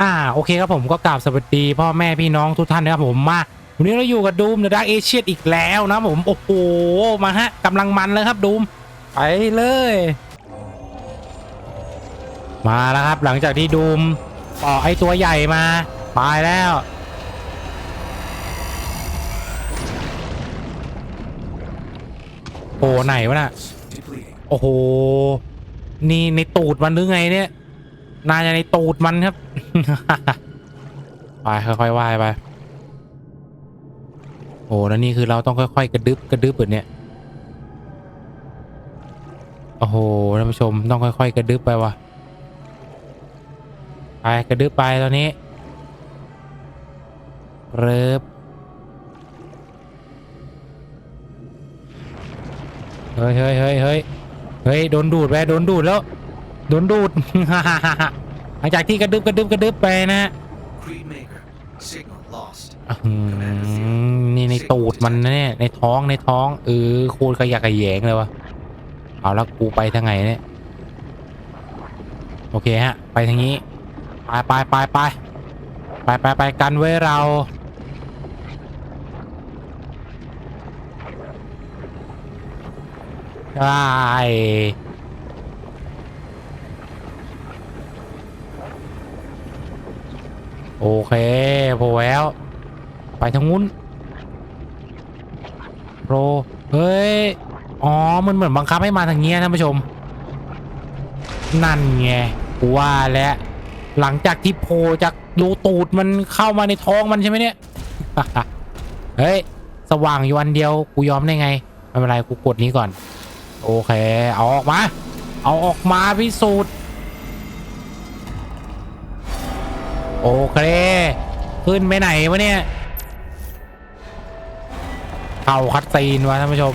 อ่าโอเคครับผมก็กราบสวัสดีพ่อแม่พี่น้องทุกท่านนะครับผมมาวันนี้เราอยู่กับดูมเดอะดาร์กเอเชียอีกแล้วนะผมโอ้โหมาฮะกำลังมันเลยครับดูมไปเลย มาแล้วครับหลังจากที่ดูมต่อไอตัวใหญ่มาไปแล้วโอ้ไหนวะน่ะโอ้โหนี่ในตูดมันหรือไงเนี่ย น่าจะในตูดมันครับ ไปค่อยๆว่ายไป โอ้แล้วนี่คือเราต้องค่อยๆ กระดึบกระดึบแบบเนี้ยโอ้โหท่านผู้ชมต้องค่อยๆ กระดึบไปวะไปกระดึบไปตอนนี้เริบเฮ้ยเฮ้ยเฮ้ยเฮ้ยเฮ้ยโดนดูดไปโดนดูดแล้ว โดนดูด หลังจากที่กระดึบกระดึบกระดึบไปนะ Creed Maker. Signal lost. อื้อหือนี่ในตูดมันนะเนี่ยในท้องในท้องเออโคตรขยะแขยงเลยวะเอาแล้วกูไปทางไหนเนี่ยโอเคฮะ ไปทางนี้ไปไปไปไปไปไปไปกันไว้เรา ได้ โอเคโผล่แล้ว ไปทางนู้นโปรเฮ้ย อ๋อ มันเหมือนบังคับให้มาทางเนี้ยท่านผู้ชม นั่นไงกูว่าแล้วหลังจากที่โผล่จากรูตูดมันเข้ามาในท้องมันใช่ไหมเนี่ย เฮ้ย สว่างอยู่อันเดียว กูยอมได้ไง ไม่เป็นไร กูกดนี้ก่อน โอเค เอาออกมา เอาออกมาพิสูจน์ โอเค ขึ้นไปไหนวะเนี่ย เข้าคัดซีนวะท่านผู้ชม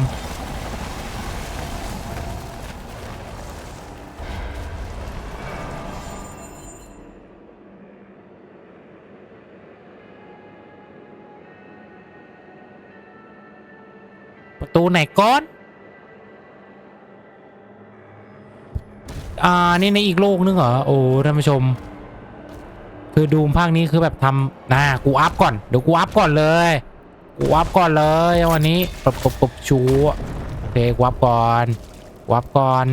ประตูไหนก้อนอ่า นี่ในอีกโลกนึงเหรอ โอ้ท่านผู้ชม คือดูมภาคนี้คือแบบทำนะกูอัพก่อนเดี๋ยวกูอัพก่อนเลย กูอัพก่อนเลยวันนี้ปบปบปบชูโอเคกูอัพก่อนกูอัพก่อน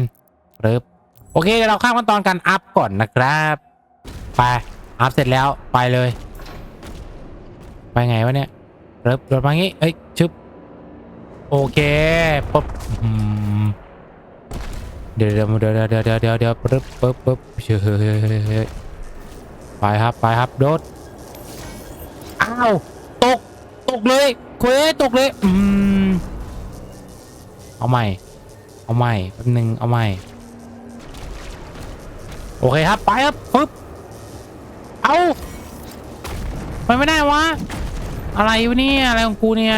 ปึ๊บโอเคเดี๋ยวเราข้ามขั้นตอนการอัพก่อนนะครับไปอัพเสร็จแล้วไปเลย ไปไงวะเนี่ยปึ๊บโดดมางี้เอ้ยชึบโอเคปุ๊บเดี๋ยวเดี๋ยวเดี๋ยวเดี๋ยวเดี๋ยวเดี๋ยวเดี๋ยวปึ๊บปึ๊บปึ๊บเฮ้ย ไปครับไปครับโดดอ้าวตกตกเลยเควตกเลยอืมเอาใหม่ เอาใหม่แป๊บนึงเอาใหม่โอเคครับไปครับปึ๊บเอาไปไม่ได้วะอะไรวะเนี่ยอะไรของกูเนี่ย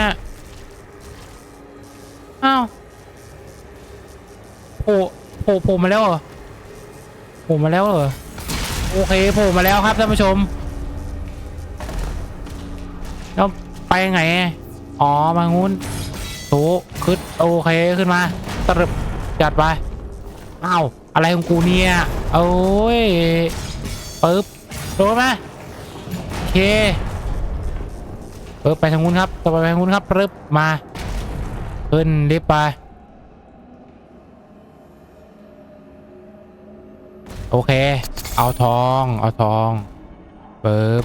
อ้าวโผล่โผล่โผล่มาแล้วเหรอโผล่มาแล้วเหรอ โอเคโผล่มาแล้วครับท่านผู้ชมแล้วไปยังไงอ๋อมางุ้นโถขึ้นโอเคขึ้นมาตรึบจัดไปอ้าวอะไรของกูเนี่ยโอ้ยปึ๊บโดนไหมโอเคปึ๊บไปทางนู้นครับต่อไปไปทางนู้นครับปึ๊บมาขึ้นลิฟต์ไปโอเค เอาทอง เอาทองปึ๊บ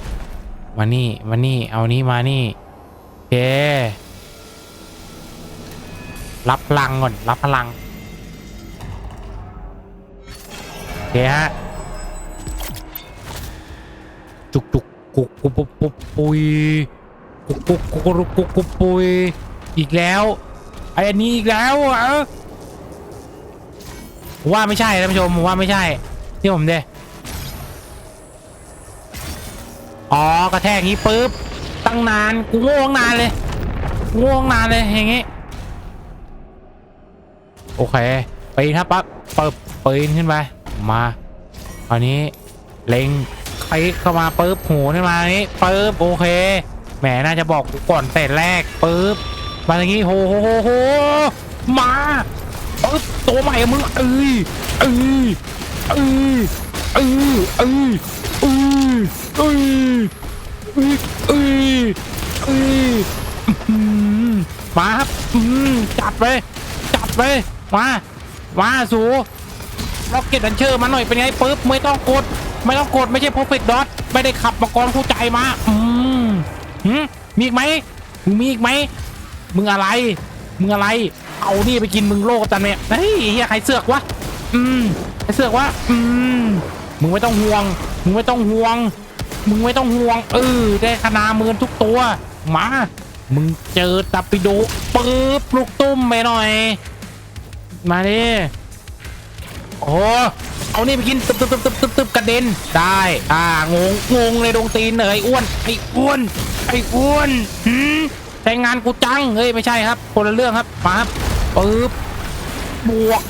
มานี่ มานี่ เอานี้มานี่เค รับพลังก่อน รับพลังโอเคฮะ จุกจุกกุกกุกปุกปุกปุยกุกกุกกุกกุกกุกกุกปุยอีกแล้วไอ้อันนี้อีกแล้วเหรอว่าไม่ใช่ท่านผู้ชมผมว่าไม่ใช่ที่ผมเด้ อ๋อกระแทกงี้ปุ๊บ ตั้งนาน กูง่ตั้งนานเลยกูง่ตั้งนานเลยอย่างงี้ โอเคปีนครับปั๊บเปิบปีนขึ้นไป มาคราวนี้เล็งคลิกเข้ามาปุ๊บหูขึ้นมานี้ปุ๊บโอเค แหมน่าจะบอกกูก่อนแต่แรกปุ๊บ มาอย่างงี้โหโหโหโหมาปุ๊บตัวใหม่อะมึงเอ้ยเอ้ยเอ้ยเอ้ยเอ้ยเอ้ย เอ้ยเอ้ยเอ้ยเอ้ยอื้อหือมาครับอืมจัดไปจัดไปมามาสูล็อกเก็ตอันเชอร์มาหน่อยเป็นไงปึ๊บไม่ต้องกด ไม่ต้องกดไม่ใช่ perfect dot ไม่ได้ขับมาก่อนคู่ใจมาอืมหืมมีอีกไหมมึงมีอีกไหมมึงอะไร มึงอะไร เอานี่ไปกินมึงโลกกันเนี่ยเฮ้ยเฮียใครเสือกวะ อืมใครเสือกวะอืมมึงไม่ต้องห่วง มึงไม่ต้องห่วง มึงไม่ต้องห่วงเออได้คณามือนทุกตัว มา มึงเจอตับปิโดปึ๊บลูกตุ้มไปหน่อย มาดิโอ้เอานี่ไปกินตึบตึบตึบตึบตึบตึบกระเด็นได้ อ่างงงงเลยดงตีนเลยอ้วนไอ้อ้วนไอ้อ้วนหืมใช้งานกูจังเฮ้ยไม่ใช่ครับ คนละเรื่องครับมาครับปึ๊บบวก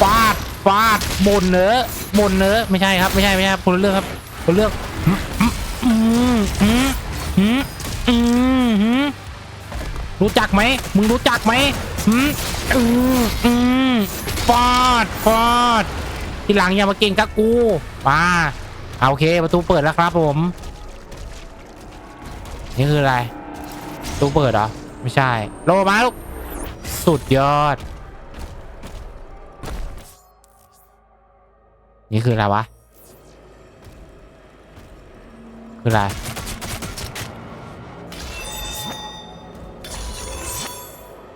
ฟาดฟาดบนเนื้อบนเนื้อไม่ใช่ครับไม่ใช่ไม่ใช่ครับคนละเรื่องครับคนละเรื่อง รู้จักไหม มึงรู้จักไหมอืมอืมอืมฟาดฟาดทีหลังอย่ามาเก่งกับกูมาเอาโอเค ประตูเปิดแล้วครับผม นี่คืออะไร ประตูเปิดเหรอ ไม่ใช่ โลมาลูก สุดยอด นี่คืออะไรวะ คืออะไร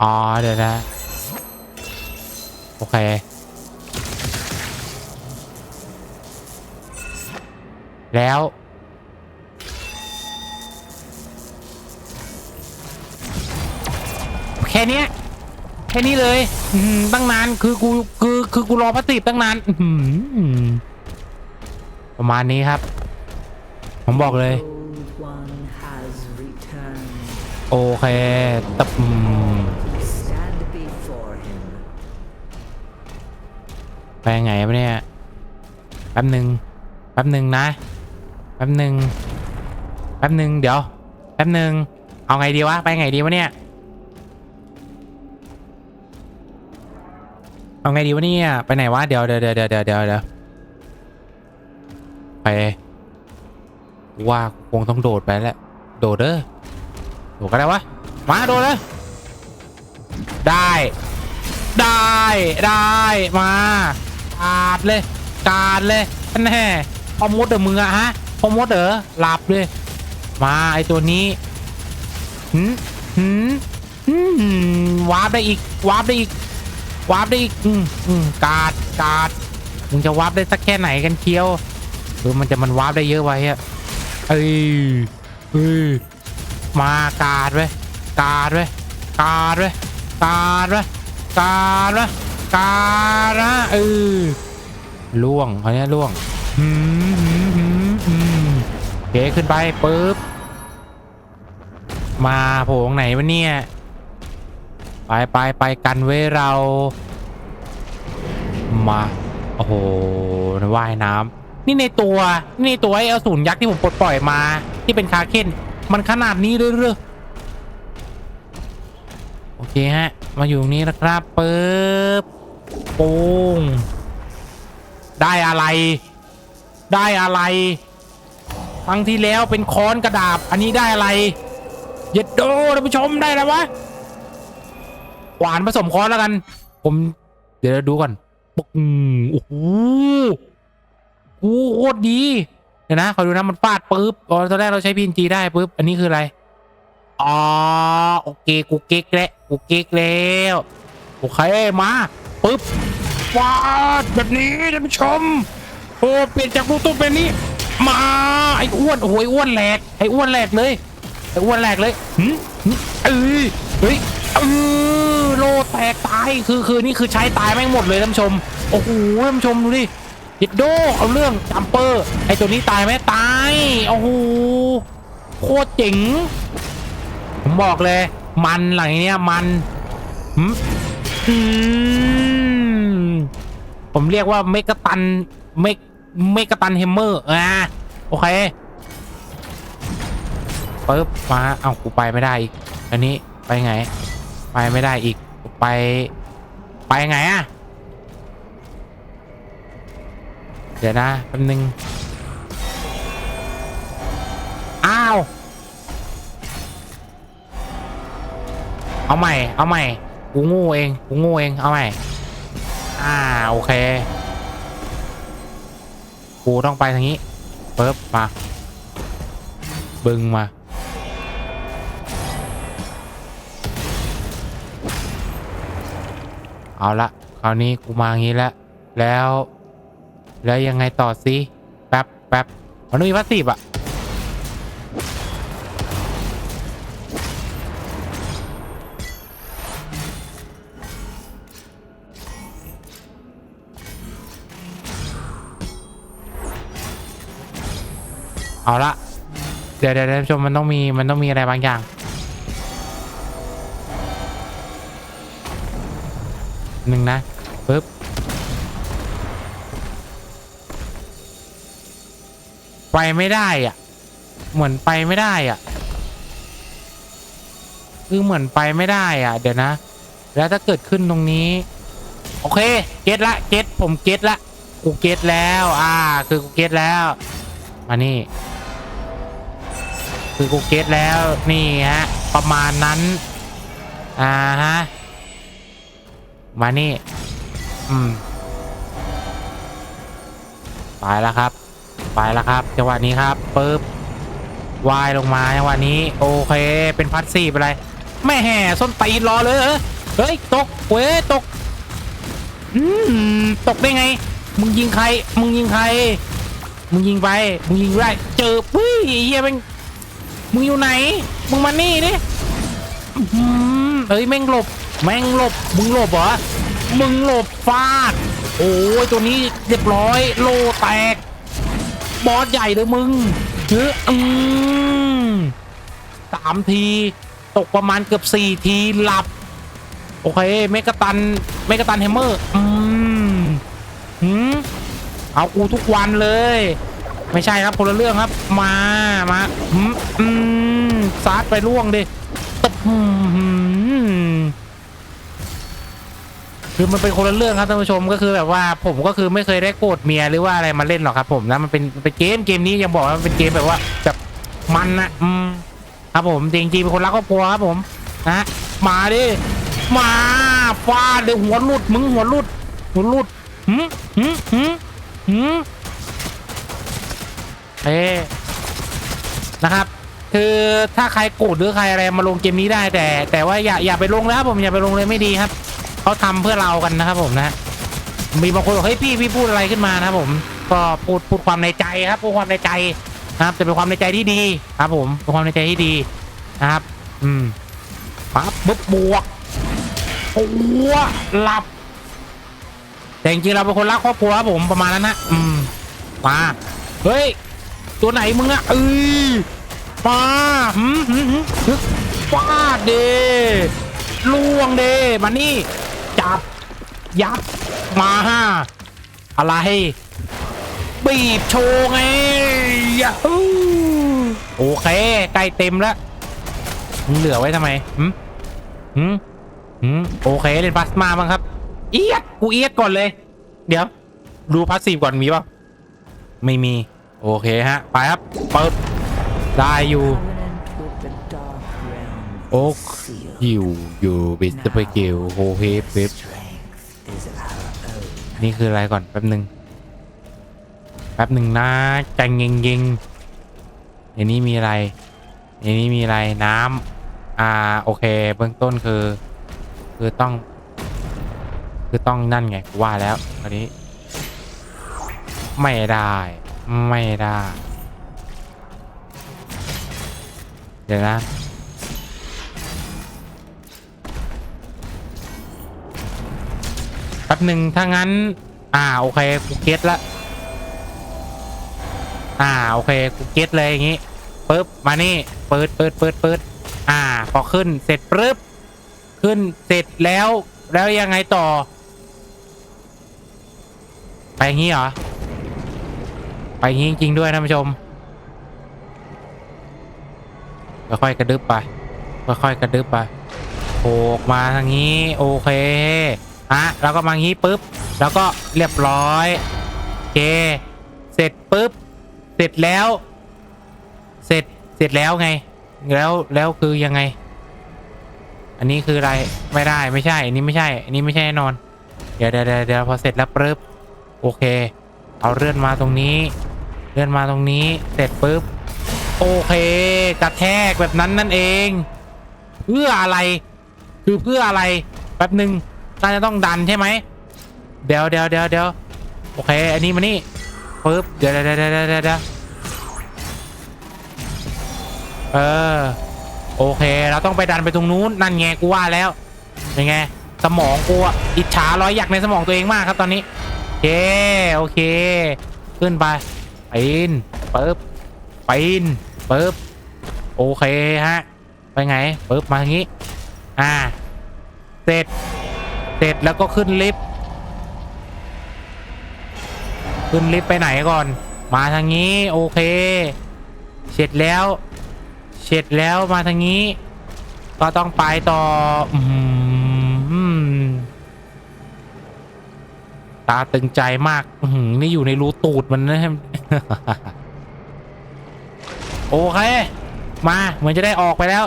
อ๋อเดี๋ยวนะโอเคแล้ว แค่นี้แค่นี้เลยอือตั้งนานคือกูคือคือกูรอพัตติตั้งนานประมาณนี้ครับ ผมบอกเลย โอเคตับไปไงวะเนี่ย แป๊บหนึ่งแป๊บหนึ่งนะ แป๊บหนึ่งแป๊บหนึ่งเดี๋ยว แป๊บหนึ่งเอาไงดีวะ ไปไงดีวะเนี่ย เอาไงดีวะเนี่ย ไปไหนวะ เดี๋ยวเดี๋ยวเดี๋ยวเดี๋ยวเดี๋ยวเดี๋ยวไป ว่าคงต้องโดดไปแหล้วโดดเด้อ โดดก็ได้วะ มาโดดเลย ได้ ได้ได้ มา กาดเลย กาดเลยแน่พอมดเดอมึงอะฮะพอมดเดอหลับเลย มาไอตัวนี้หืมหืมหืมวาร์ปได้อีก วาร์ปได้อีก วาร์ปได้อีก อืมอืมกาดกาดมึงจะวาร์ปได้สักแค่ไหนกันเคียวเออมันจะมันวาร์ปได้เยอะไว้อะ เอ้ยเอ้ยมากาดไว้ยกาดไว้ยกาดไว้ยกาดไว้ยการะการะเออล่วงเขาเนี้ยล่วงหืมหืมหืมหืมโอเคขึ้นไปปึ๊บมาโผงไหนวะเนี่ยไปไปไปกันเว้เรา มา โอ้โหว่ายน้ำ นี่ในตัว นี่ในตัวไอ้อสูรยักษ์ที่ผมปลดปล่อยมา ที่เป็นคาเคนมันขนาดนี้เลยเหรอโอเคฮะ มาอยู่ตรงนี้นะครับปึ๊บปุ้งได้อะไร ได้อะไรครั้งที่แล้วเป็นค้อนกระดาบ อันนี้ได้อะไร เย็ดโดท่านผู้ชมได้แล้ววะหวานผสมค้อนแล้วกัน ผม เดี๋ยวดูก่อนปุ๊กอืมโอ้โห อ้โหโคตรดี เดี๋ยวนะขอดูนะมันฟาดปึ๊บอ๋อตอนแรกเราใช้ PNG ได้ปึ๊บอันนี้คืออะไรอ๋อโอเคกูเก๊กแล้วกูเก๊กแล้วโอเคมาปึ๊บฟาดแบบนี้ท่านผู้ชมโอ้เปลี่ยนจากลูกตุ้มเป็นนี้มาไอ้อ้วนโอ้ยอ้วนแหลกไอ้อ้วนแหลกเลยไอ้อ้วนแหลกเลยหืมหืมเอ้ยเฮ้ยเออโลแตกตายคือคือนี่คือใช้ตายแม่งหมดเลยท่านผู้ชมโอ้โหท่านผู้ชมดูดิ ฮิดโดเอาเรื่องจัมเปอร์ ไอตัวนี้ตายไหมตาย โอ้โห โคตรเจ๋ง ผมบอกเลย มันหลังเนี้ยมันผมเรียกว่าเมกะตันเมกเมกะตันเฮมเมอร์อะโอเคปึ๊บมาเอ้ากูไปไม่ได้อีก อันนี้ไปไง ไปไม่ได้อีก ไป ไปไงอะ เดี๋ยวนะแป๊บนึง อ้าว เอาใหม่ เอาใหม่ กูงูเอง กูงูเอง เอาใหม่ อ่า โอเค กูต้องไปทางนี้เปิ๊บมา บึงมาเอาละคราวนี้กูมางี้แล้ว แล้ว แล้วยังไงต่อสิแป๊บแป๊บมันมีพาสซีฟอะเอาละเดี๋ยวเดี๋ยวท่านผู้ชมมันต้องมีมันต้องมีอะไรบางอย่าง หนึ่งนะปึ๊บ ไปไม่ได้อะ เหมือนไปไม่ได้อะคือเหมือนไปไม่ได้อะ เดี๋ยวนะ แล้วถ้าเกิดขึ้นตรงนี้ โอเค เก็ตละเก็ตผมเก็ตละกูเก็ตแล้ว อ่า คือกูเก็ตแล้วมานี่ คือกูเก็ตแล้วนี่ฮะ ประมาณนั้น อ่าฮะ มานี่ อืม ไปแล้วครับ ไปแล้วครับจังหวะนี้ครับปึ๊บวายลงมาจังหวะนี้โอเค เป็นพัดซีบอะไรไม่แห่ส้นตีนรอเลยเฮ้ยตกเว้ยตกอืมตกได้ไง มึงยิงใคร มึงยิงใคร มึงยิงไป มึงยิงได้เจอปุ้ยเฮียแม่งมึงอยู่ไหน มึงมานี่ดิเอ้ยแม่งหลบ แม่งหลบ มึงหลบเหรอ มึงหลบฟาด โอ้ยตัวนี้เรียบร้อย โลแตก บอสใหญ่เลยมึงเฮ้ยอืมสามที ตกประมาณเกือบสี่ทีหลับ โอเคเมกะตันเมกะตันแฮมเมอร์ อืมหืมเอากูทุกวันเลย ไม่ใช่ครับคนละเรื่องครับ มามาหืมอืมซัดไปล่วงดิตบหืม คือมันเป็นคนละเรื่องครับท่านผู้ชมก็คือแบบว่าผมก็คือไม่เคยได้โกรธเมียหรือว่าอะไรมาเล่นหรอกครับ ผมนะมันเป็นเป็นเกมเกมนี้ยังบอกว่ามันเป็นเกมแบบว่าแบบมันนะอืมครับผมจริงๆเป็นคนรักครอบครัวครับผมนะมาดิมาฟาดเลยหัวหลุดมึงหัวหลุดหัวหลุดหืมหืมหืมหืมเอ๊นะครับ คือถ้าใครโกรธหรือใครอะไรมาลงเกมนี้ได้แต่ แต่ว่าอย่าอย่าไปลงนะครับผมอย่าไปลงเลยไม่ดีครับ เขาทำเพื่อเรากันนะครับผมนะ มีบางคนบอกเฮ้ยพี่พี่พูดอะไรขึ้นมานะครับผม ก็พูดพูดความในใจครับพูดความในใจนะครับจะเป็นความในใจที่ดีครับ ผมเป็นความในใจที่ดีนะครับ อืมปั๊บปุ๊บบวกโอ้หลับ แต่จริงๆเราเป็นคนรักครอบครัวครับผมประมาณนั้นนะอืมมาเฮ้ยตัวไหนมึงอะเอ้ยมาหืมหืมฮึฟาดเดล่วงเดมานี่ จับ ยัดมาฮะอะไร บีบโชว์ไงยะฮู้โอเค ใกล้เต็มแล้วเหลือไว้ทำไมหืมหืมหืมโอเค เล่นพลาสมาบ้างครับ เอียด กูเอียดก่อนเลย เดี๋ยว ดูพาสซีฟก่อนมีป่ะไม่มี โอเคฮะ ไปครับ เปิด ได้อยู่ โอ๊ก seal. อยู่อยู่บิสเปกิลโฮเฮฟเฟฟ Strength is our own. นี่คืออะไรก่อน แป๊บหนึ่งแป๊บหนึ่งนะจังเงงเงงในนี้มีอะไรในนี้มีอะไรน้ำอ่าโอเค เบื้องต้นคือ คือต้อง คือต้องนั่นไงกูว่าแล้วอันนี้ ไม่ได้ ไม่ได้ เดี๋ยวนะ ป๊บหนึ่งถ้างั้น อ่าโอเคกูเก็ตละ อ่าโอเคกูเก็ตเลยอย่างงี้ปึ๊บมานี่เปิดเปิดเปิดเปิดอ่าพอขึ้นเสร็จปึ๊บขึ้นเสร็จแล้วแล้วยังไงต่อ ไปอย่างงี้เหรอ ไปอย่างงี้จริง ๆ ด้วยท่านผู้ชมค่อยๆกระดึบไปค่อยๆกระดึบไปโผล่มาทางนี้ โอเค อะแล้วก็มางี้ปุ๊บ แล้วก็เรียบร้อยโอเค เสร็จปุ๊บ เสร็จแล้ว เสร็จเสร็จแล้วไง แล้วแล้วคือยังไง อันนี้คืออะไรไม่ได้ไม่ใช่ อันนี้ไม่ใช่ อันนี้ไม่ใช่แน่นอน เดี๋ยวเดี๋ยวเดี๋ยวพอเสร็จแล้วปึ๊บโอเค เอาเลื่อนมาตรงนี้ เลื่อนมาตรงนี้ เสร็จปุ๊บโอเคกระแทกแบบนั้นนั่นเอง เพื่ออะไร คือเพื่ออะไรแป๊บหนึ่ง น่าจะต้องดันใช่ไหมเดี๋ยวเดี๋ยวเดี๋ยวเดี๋ยวโอเค อันนี้มานี่ปึ๊บเดี๋ยวเดี๋ยวเดี๋ยวเดี๋ยวเออโอเค เราต้องไปดันไปตรงนู้นนั่นไงกูว่าแล้วเป็นไง สมองกูอิจฉาร้อยอยากในสมองตัวเองมากครับตอนนี้โอเคโอเค ขึ้นไปปีนปึ๊บปีนปึ๊บโอเคฮะไปไงปึ๊บมาทางนี้ อ่า เสร็จ เสร็จแล้วก็ขึ้นลิฟต์ขึ้นลิฟต์ไปไหนก่อน มาทางนี้โอเค เสร็จแล้วเสร็จแล้วมาทางนี้ ก็ต้องไปต่ออืมตาตึงใจมากนี่อยู่ในรูตูดมันนะโอเค มาเหมือนจะได้ออกไปแล้ว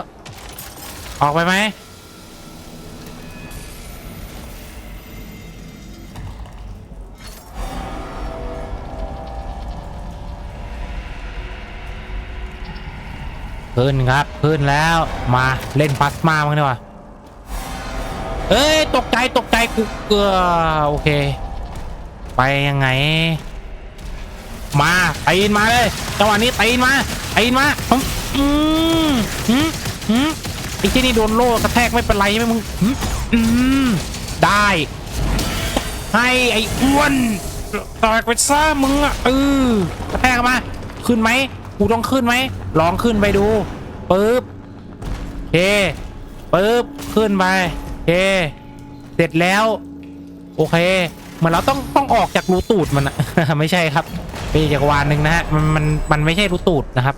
ออกไปไหม ขึ้นครับขึ้นแล้วมาเล่นพลาสมาบ้างดีกว่าเอ้ยตกใจตกใจกูเกือโอเค ไปยังไง มาตีนมาเลยจังหวะนี้ตีนมาตีนมาผมอืมหืมหืมไอ้ที่นี่โดนโล่กระแทกไม่เป็นไรใช่ไหมมึงหืมอืมได้ ให้ไอ้อ้วนตากไปซ่ามึงอะเออกระแทกมาขึ้นไหม กูต้องขึ้นไหมลองขึ้นไปดูปึ๊บเคปึ๊บขึ้นไปเคเสร็จแล้ว โอเคเหมือนเราต้องต้องออกจากรูตูดมันอะไม่ใช่ครับเป็นอีกจักรวาลหนึ่งนะฮะมันมันมันไม่ใช่รูตูดนะครับ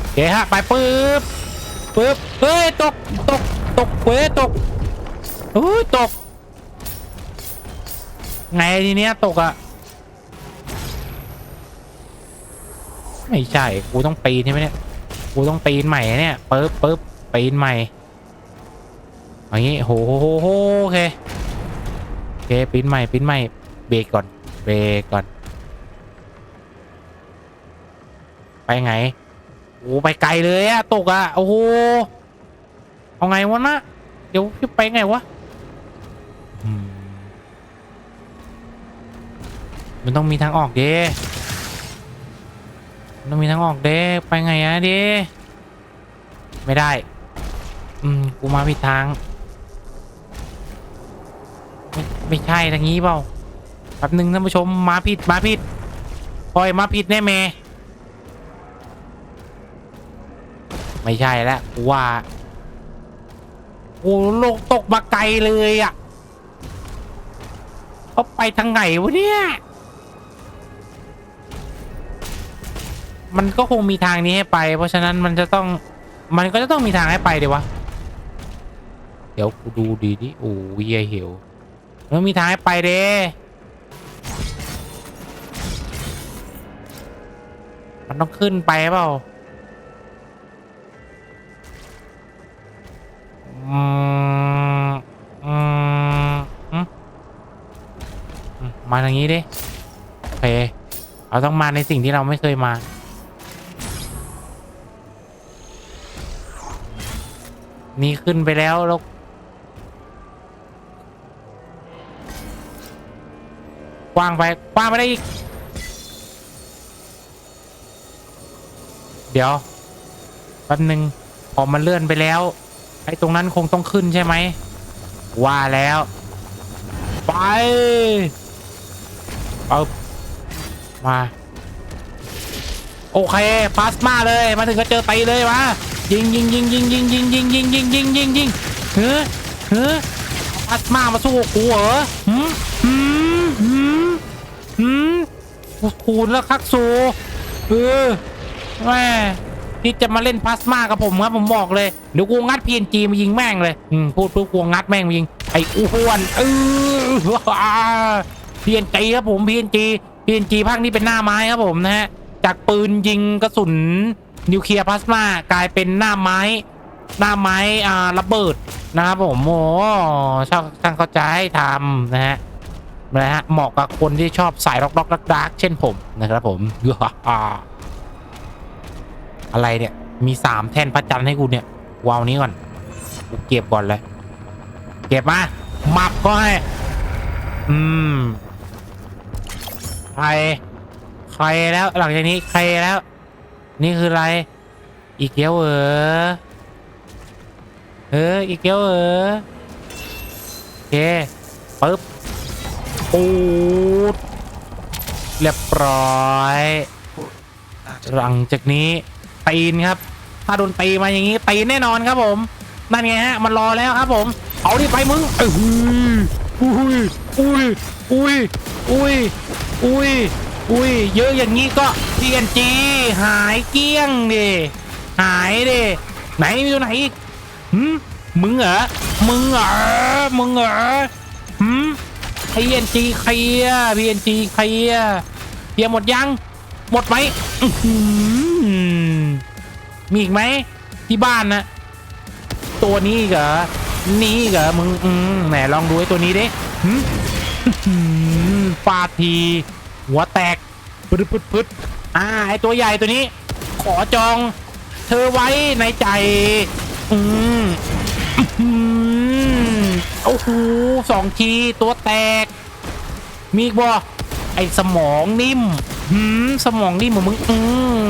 โอเคฮะไปปึ๊บปึ๊บเฮ้ยตกตกตกเฮ้ยตกเฮ้ยตก ไงทีเนี้ยตกอะ ไม่ใช่ กูต้องปีนใช่ไหมเนี่ย กูต้องปีนใหม่เนี่ยปึ๊บปึ๊บปีนใหม่อย่างงี้โหโหโหโหโอเคโอเคปีนใหม่ปีนใหม่เบรกก่อนเบรกก่อน ไปไงโอ้ไปไกลเลยอะตกอะโอ้โหเอาไงวะนะเดี๋ยวจะไปไงวะมันต้องมีทางออกเด้ ต้องมีทางออกเด้ไปไงอะเด้ไม่ได้ อืม กูมาผิดทาง ไม่ไม่ใช่ทางนี้เปล่าแป๊บหนึ่งท่านผู้ชมมาผิดมาผิดปล่อยมาผิดแน่เมไม่ใช่แล้วกูว่าโอ้โลกตกมาไกลเลยอะเขาไปทางไหนวะเนี่ย มันก็คงมีทางนี้ให้ไป เพราะฉะนั้นมันจะต้อง มันก็จะต้องมีทางให้ไปเดี๋ยววะ เดี๋ยวกูดูดีดิโอ้ยยายเหวมันมีทางให้ไปเด้มันต้องขึ้นไปเปล่ามอืมอืมอืมมาทางนี้ดิโอเคเราต้องมาในสิ่งที่เราไม่เคยมา นี่ขึ้นไปแล้วแล้วกว้างไปกว้างไปได้อีก เดี๋ยวแป๊บนึงพอมันเลื่อนไปแล้ว ไอ้ตรงนั้นคงต้องขึ้นใช่ไหม ว่าแล้ว ไปเอามา โอเคพลาสมาเลย มาถึงก็เจอตีเลยมา ยิงยิงยิงยิงยิงยิงยิงยิงยิงยิงยิงยิงเฮ้อเฮ้อพลาสมามาสู้กูเหรอหืมหืมหืมหืมคูณแล้วคักสูเออแม่ที่จะมาเล่นพลาสมากับผมครับผมบอกเลยเดี๋ยวกูงัดพีเอ็นจีมายิงแม่งเลยอืมพูดปุ๊บกูงัดแม่งมายิงไอ้อ้วนเออพีเอ็นจีครับผมพีเอ็นจีพีเอ็นจีภาคนี้เป็นหน้าไม้ครับผมนะฮะจากปืนยิงกระสุน นิวเคลียร์พลาสมากลายเป็นหน้าไม้ หน้าไม้อ่าระเบิดนะครับผมโอ้ช่างช่างเข้าใจทำนะฮะนะฮะเหมาะกับคนที่ชอบสายร็อกร็อกดักดักเช่นผมนะครับผมอะไรเนี่ยมีสามแท่นพระจันทร์ให้กูเนี่ยวาวนี้ก่อนกูเก็บก่อนเลยเก็บมาหมับก็ให้อืมใครใครแล้วหลังจากนี้ใครแล้ว นี่คืออะไร อีกเกี้ยวเออเอออีกเกี้ยวเออโอเคปึ๊บปูดเรียบร้อยหลังจากนี้ตีนครับ ถ้าโดนตีมาอย่างนี้ตีนแน่นอนครับผม นั่นไงฮะ มันรอแล้วครับผม เอาดิไปมึงเอ้ยอุ้ยอุ้ยอุ้ยอุ้ยอุ้ย อุ้ยเยอะอย่างนี้ก็ TNG หายเกลี้ยงดิหายดิไหนมีตัวไหนอีกหืมมึงเหรอมึงเหรอมึงเหรอหืม TNG เคลียร์ PNG เคลียเคลียหมดยัง หมดไหมอื้อหือมีอีกไหมที่บ้านนะตัวนี้เหรอนี่เหรอมึงอืมไหนลองดูไอ้ตัวนี้ดิหึอื้อหือฟาดที หัวแตกปึ๊ดปึ๊ดปึ๊ดอ่าไอตัวใหญ่ตัวนี้ ขอจอง เธอไว้ในใจ อืมอื้อหือโอ้โหสองทีตัวแตก มีอีกบ่ไอสมองนิ่มหืมสมองนิ่มเหมือนมึงอืม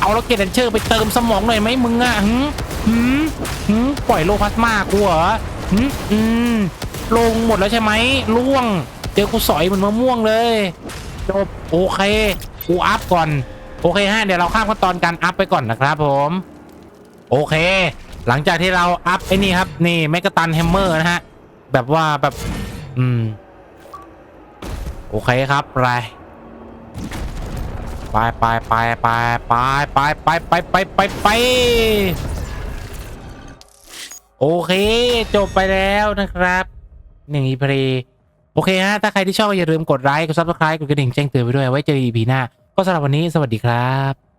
เอาล็อกเก็ตแอนเชอร์ไปเติมสมองหน่อยไหมมึงอะหืมหืมหืมปล่อยโลพลาสมากูเหรอหืมอืมลงหมดแล้วใช่ไหมล่วงเจอกูสอยเหมือนมะม่วงเลย จบโอเคกูอัพก่อน โอเคฮะเดี๋ยวเราข้ามขั้นตอนการอัพไปก่อนนะครับผม โอเค หลังจากที่เราอัพไอ้นี่ครับ นี่แมกกาตันแฮมเมอร์นะฮะ แบบว่าแบบ อืม โอเคครับไปไปไปไปไปไปไปไปไปไปไปไปโอเค จบไปแล้วนะครับหนึ่งอีพี โอเคฮะ ถ้าใครที่ชอบอย่าลืมกดไลค์ กดซับสไคร b e กดกระดิ่งแจ้งเตือนไปด้วย ไว้เจออีพีหน้า ก็สำหรับวันนี้สวัสดีครับ